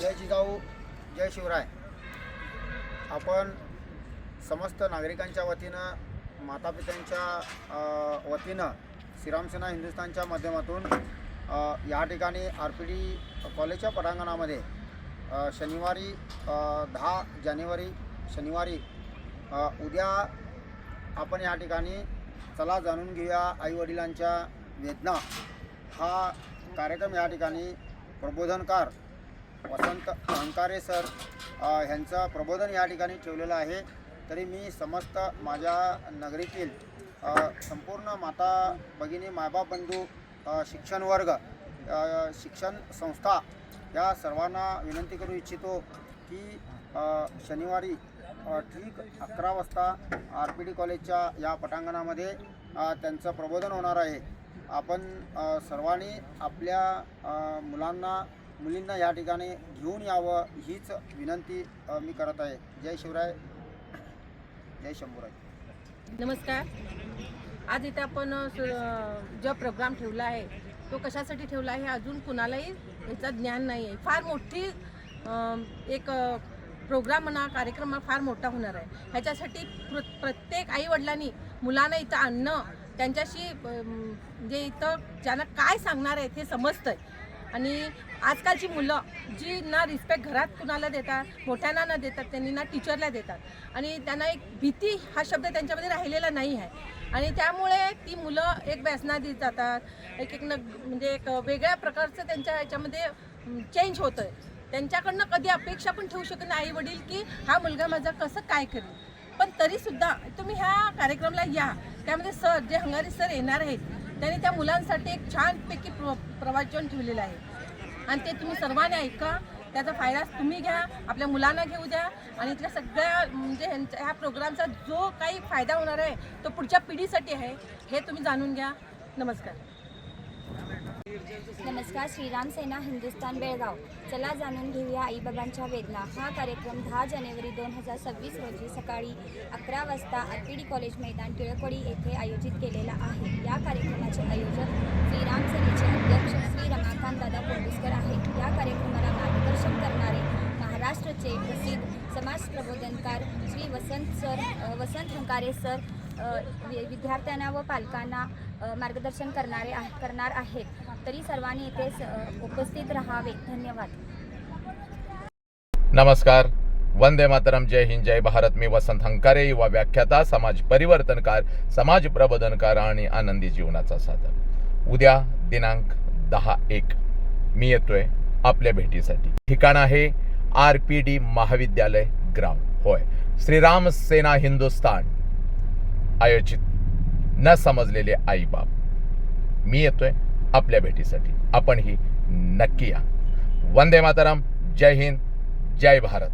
जय जिजाऊ जय शिवराय. आपण समस्त नागरिकांच्या वतीनं मातापित्यांच्या वतीनं श्रीरामसेना हिंदुस्थानच्या माध्यमातून या ठिकाणी आर पी डी कॉलेजच्या पटांगणामध्ये शनिवारी दहा जानेवारी शनिवारी उद्या आपण या ठिकाणी चला जाणून घेऊया आईवडिलांच्या वेदना. हा कार्यक्रम या ठिकाणी प्रबोधनकार वसंत अंकारे सर ह्यांचं प्रबोधन या ठिकाणी ठेवलेलं आहे. तरी मी समस्त माझ्या नगरीतील संपूर्ण माता भगिनी मायबाप बंधू शिक्षण वर्ग शिक्षण संस्था या सर्वांना विनंती करू इच्छितो की शनिवारी ठीक अकरा वाजता आर पी डी कॉलेजच्या या पटांगणामध्ये त्यांचं प्रबोधन होणार आहे. आपण सर्वांनी आपल्या मुलांना मुलींना या ठिकाणी घेऊन यावं हीच विनंती मी करत आहे. जय शिवराय. जय शंभूराय. नमस्कार. आज इथे आपण जो प्रोग्राम ठेवला आहे तो कशासाठी ठेवला आहे अजून कुणालाही याचं ज्ञान नाही आहे फार मोठी एक प्रोग्राम म्हणा कार्यक्रम फार मोठा होणार आहे. ह्याच्यासाठी प्र प्रत्येक आईवडिलांनी मुलांना इथं आणणं त्यांच्याशी जे म्हणजे इथं ज्यांना काय सांगणार आहे ते समजतं आहे आणि आजकालची मुलं जी ना रिस्पेक्ट घरात कुणाला देतात मोठ्यांना ना देतात त्यांनी ना टीचरला देतात. आणि त्यांना एक भीती हा शब्द त्यांच्यामध्ये राहिलेला नाही आहे. आणि त्यामुळे ती मुलं एक व्यसनाधीत जातात. एक एक न म्हणजे एक वेगळ्या प्रकारचं त्यांच्या ह्याच्यामध्ये चेंज होतं आहे त्यांच्याकडनं कधी अपेक्षा पण ठेवू शकत नाही आई वडील की हा मुलगा माझा कसं काय करेल पण तरीसुद्धा तुम्ही ह्या कार्यक्रमाला या. त्यामध्ये सर जे हंगारी सर येणार आहेत त्यांनी त्या मुलांसाठी एक छानपैकी प्र प्रवचन ठेवलेलं आहे. आणि ते तुम्ही सर्वांनी ऐका. त्याचा फायदा तुम्ही घ्या आपल्या मुलांना घेऊ द्या आणि इथल्या सगळ्या म्हणजे ह्यांच्या ह्या प्रोग्रामचा जो काही फायदा होणार आहे तो पुढच्या पिढीसाठी आहे हे तुम्ही जाणून घ्या. नमस्कार. नमस्कार श्रीराम सेना हिंदुस्थान बेळगाव. चला जाणून घेऊया आईबाबांच्या वेदना. हा कार्यक्रम दहा जानेवारी दोन हजार सव्वीस रोजी सकाळी अकरा वाजता आर पी डी कॉलेज मैदान टिळकवाडी येथे आयोजित केलेला आहे. या कार्यक्रमाचे आयोजक श्रीराम सेनेचे अध्यक्ष श्री रमाकांत दादा कोंडुसकर आहेत. या कार्यक्रमाला मार्गदर्शन करणारे महाराष्ट्राचे प्रसिद्ध समाज प्रबोधनकार श्री वसंत सर वसंत हंकारे सर विद्यार्थ्यांना व पालकांना मार्गदर्शन करणारे आहे करणार आहेत. तरी सर्वांनी इथे उपस्थित राहावे. धन्यवाद. नमस्कार. वंदे मातरम. जय हिंद. जय भारत. मी वसंत हंकारे. युवा व्याख्याता समाज परिवर्तनकार समाज प्रबोधनकार आणि आनंदी जीवनाचा साधक. उद्या दिनांक दहा एक. मी येतोय आपल्या भेटीसाठी. ठिकाण आहे आर पी डी महाविद्यालय ग्राउंड होय. श्रीराम सेना हिंदुस्तान आयोजित न समजलेले आईबाप. मी येतोय आपल्या भेटीसाठी. आपण ही नक्की या. वंदे मातरम. जय हिंद. जय भारत.